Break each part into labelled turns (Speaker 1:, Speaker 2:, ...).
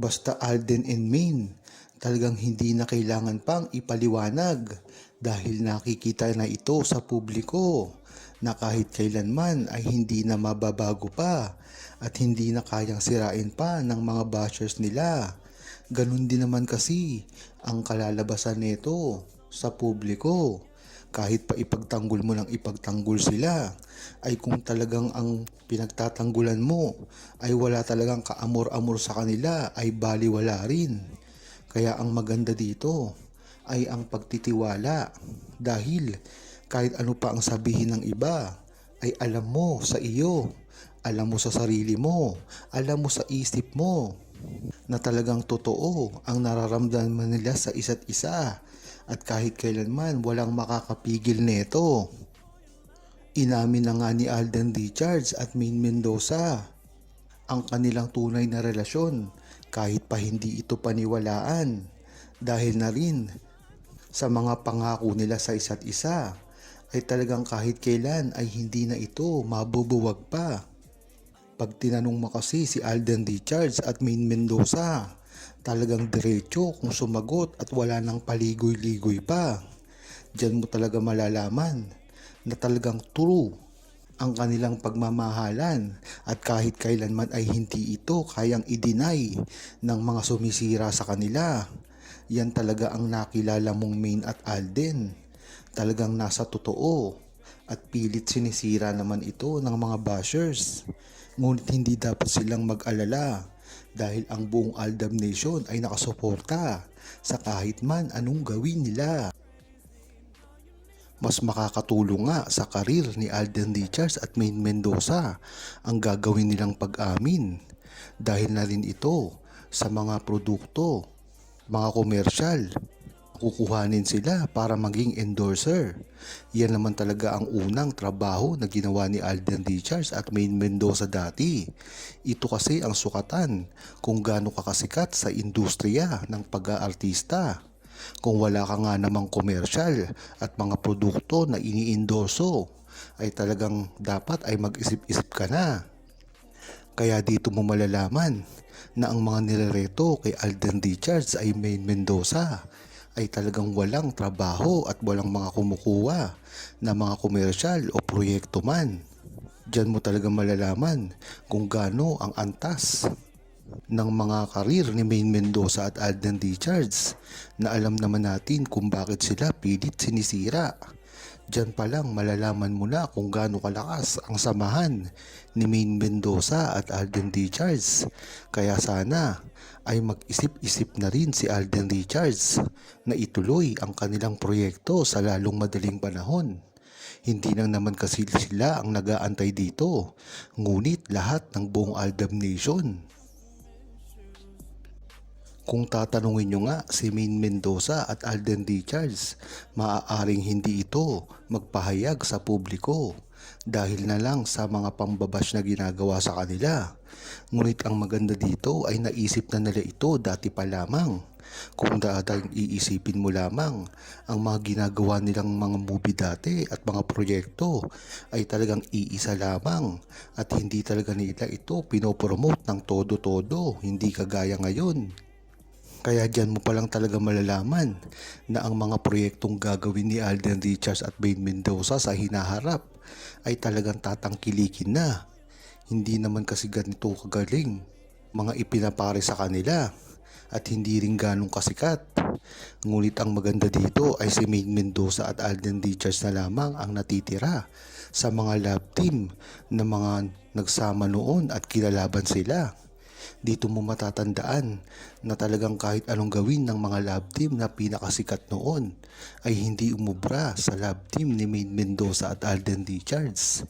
Speaker 1: Basta Alden and Main, talagang hindi na kailangan pang ipaliwanag dahil nakikita na ito sa publiko na kahit kailanman ay hindi na mababago pa at hindi na kayang sirain pa ng mga bashers nila. Ganun din naman kasi ang kalalabasan nito sa publiko. Kahit pa ipagtanggol mo ng ipagtanggol sila, ay kung talagang ang pinagtatanggulan mo ay wala talagang kaamor-amor sa kanila, ay baliwala rin. Kaya ang maganda dito ay ang pagtitiwala dahil kahit ano pa ang sabihin ng iba ay alam mo sa iyo, alam mo sa sarili mo, alam mo sa isip mo na talagang totoo ang nararamdaman nila sa isa't isa at kahit kailanman walang makakapigil nito. Inamin na nga ni Alden Richards at Main Mendoza ang kanilang tunay na relasyon kahit pa hindi ito paniwalaan dahil na rin sa mga pangako nila sa isa't isa ay talagang kahit kailan ay hindi na ito mabubuwag pa. Pag tinanong mo kasi si Alden Richards at Main Mendoza, talagang diretso kung sumagot at wala nang paligoy-ligoy pa. Diyan mo talaga malalaman na talagang true ang kanilang pagmamahalan at kahit kailanman ay hindi ito kayang i-deny ng mga sumisira sa kanila. Yan talaga ang nakilala mong Main at Alden. Talagang nasa totoo at pilit sinisira naman ito ng mga bashers. Ngunit hindi dapat silang mag-alala dahil ang buong Aldam Nation ay nakasuporta sa kahit man anong gawin nila. Mas makakatulong nga sa karir ni Alden Richards at Main Mendoza ang gagawin nilang pag-amin dahil na rin ito sa mga produkto, mga komersyal. Kukuhanin sila para maging endorser. Yan naman talaga ang unang trabaho na ginawa ni Alden Richards at Main Mendoza dati. Ito kasi ang sukatan kung gaano kakasikat sa industriya ng pag-aartista kung wala ka nga namang komersyal at mga produkto na iniindoso ay talagang dapat ay mag-isip-isip ka na. Kaya dito mo malalaman na ang mga nilareto kay Alden Richards ay Main Mendoza ay talagang walang trabaho at walang mga kumukuha na mga komersyal o proyekto man. Diyan mo talaga malalaman kung gaano ang antas ng mga karir ni Main Mendoza at Alden Richards na alam naman natin kung bakit sila pilit sinisira. Diyan pa lang malalaman mo na kung gaano kalakas ang samahan ni Main Mendoza at Alden Richards. Kaya sana ay mag-isip-isip na rin si Alden Richards na ituloy ang kanilang proyekto sa lalong madaling panahon. Hindi lang naman kasi sila ang nagaantay dito, ngunit lahat ng buong Aldam Nation. Kung tatanungin nyo nga si Main Mendoza at Alden Richards, maaaring hindi ito magpahayag sa publiko dahil na lang sa mga pambabash na ginagawa sa kanila. Ngunit ang maganda dito ay naisip na nila ito dati pa lamang. Kung dating iisipin mo lamang ang mga ginagawa nilang mga movie dati at mga proyekto ay talagang iisa lamang at hindi talaga nila ito pinopromote ng todo-todo, hindi kagaya ngayon. Kaya dyan mo palang talaga malalaman na ang mga proyektong gagawin ni Alden Richards at Bain Mendoza sa hinaharap ay talagang tatangkilikin na. Hindi naman kasi ganito kagaling mga ipinapare sa kanila at hindi rin ganong kasikat. Ngunit ang maganda dito ay si Main Mendoza at Alden Richards na lamang ang natitira sa mga lab team na mga nagsama noon at kilalaban sila. Dito mo matatandaan na talagang kahit anong gawin ng mga lab team na pinakasikat noon ay hindi umubra sa lab team ni Main Mendoza at Alden Richards.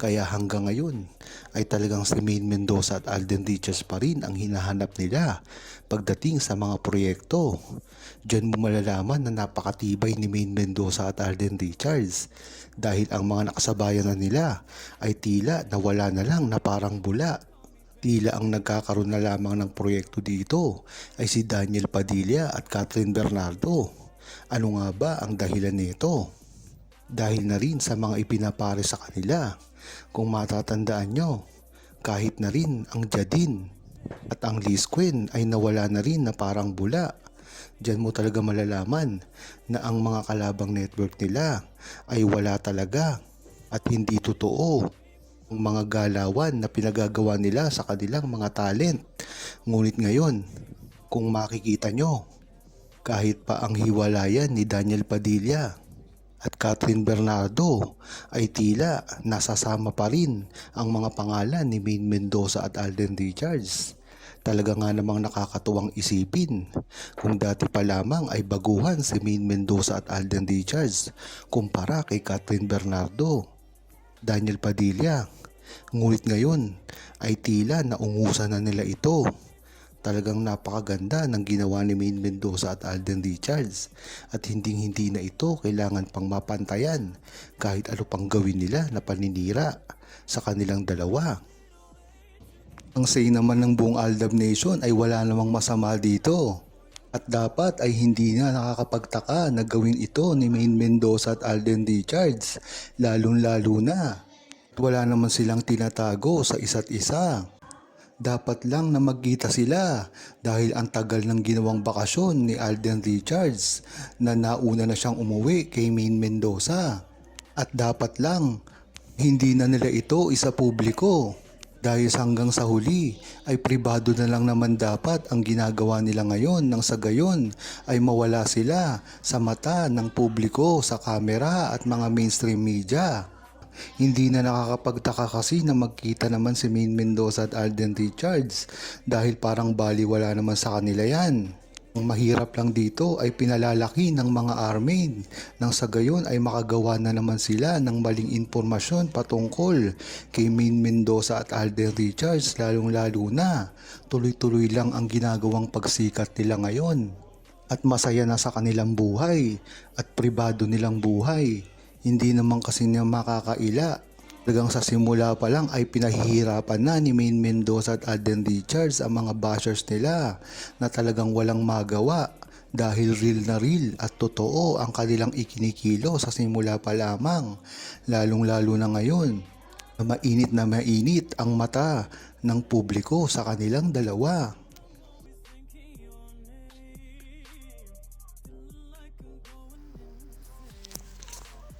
Speaker 1: Kaya hanggang ngayon ay talagang si Main Mendoza at Alden Richards pa rin ang hinahanap nila pagdating sa mga proyekto. Diyan mo malalaman na napakatibay ni Main Mendoza at Alden Richards dahil ang mga nakasabayan na nila ay tila na wala na lang na parang bula Tila ang nagkakaroon na lamang ng proyekto dito ay si Daniel Padilla at Catherine Bernardo. Ano nga ba ang dahilan nito? Dahil na rin sa mga ipinapare sa kanila. Kung matatandaan nyo, kahit na rin ang Jadin At ang Liz Queen ay nawala na rin na parang bula. Diyan mo talaga malalaman na ang mga kalabang network nila ay wala talaga at hindi totoo mga galawan na pinagagawa nila sa kanilang mga talent. Ngunit ngayon, kung makikita nyo, kahit pa ang hiwalayan ni Daniel Padilla at Catherine Bernardo ay tila nasasama pa rin ang mga pangalan ni Maine Mendoza at Alden Richards. Talaga nga namang nakakatuwang isipin kung dati pa lamang ay baguhan si Maine Mendoza at Alden Richards kumpara kay Catherine Bernardo, Daniel Padilla. Ngunit ngayon ay tila naungusan na nila ito. Talagang napakaganda ng ginawa ni Maine Mendoza at Alden Richards at hindi hindi na ito kailangan pang mapantayan kahit ano pang gawin nila na paninira sa kanilang dalawa. Ang say naman ng buong Aldab Nation ay wala namang masama dito. At dapat ay hindi na nakakapagtaka na gawin ito ni Maine Mendoza at Alden Richards, lalong-lalo na. Wala naman silang tinatago sa isa't isa. Dapat lang na magkita sila dahil ang tagal ng ginawang bakasyon ni Alden Richards na nauna na siyang umuwi kay Maine Mendoza. At dapat lang hindi na nila ito isa publiko dahil hanggang sa huli ay pribado na lang naman dapat ang ginagawa nila ngayon nang sa gayon ay mawala sila sa mata ng publiko sa kamera at mga mainstream media. Hindi na nakakapagtaka kasi na magkita naman si Maine Mendoza at Alden Richards dahil parang baliwala naman sa kanila yan. Ang mahirap lang dito ay pinalalaki ng mga army nang sa gayon ay makagawa na naman sila ng maling impormasyon patungkol kay Maine Mendoza at Alden Richards lalong lalo na tuloy-tuloy lang ang ginagawang pagsikat nila ngayon at masaya na sa kanilang buhay at pribado nilang buhay. Hindi naman kasi niya makakaila Talagang sa simula pa lang ay pinahihirapan na ni Maine Mendoza at Alden Richards ang mga bashers nila na talagang walang magawa dahil real na real at totoo ang kanilang ikinikilo sa simula pa lamang lalong lalo na ngayon na mainit na mainit ang mata ng publiko sa kanilang dalawa.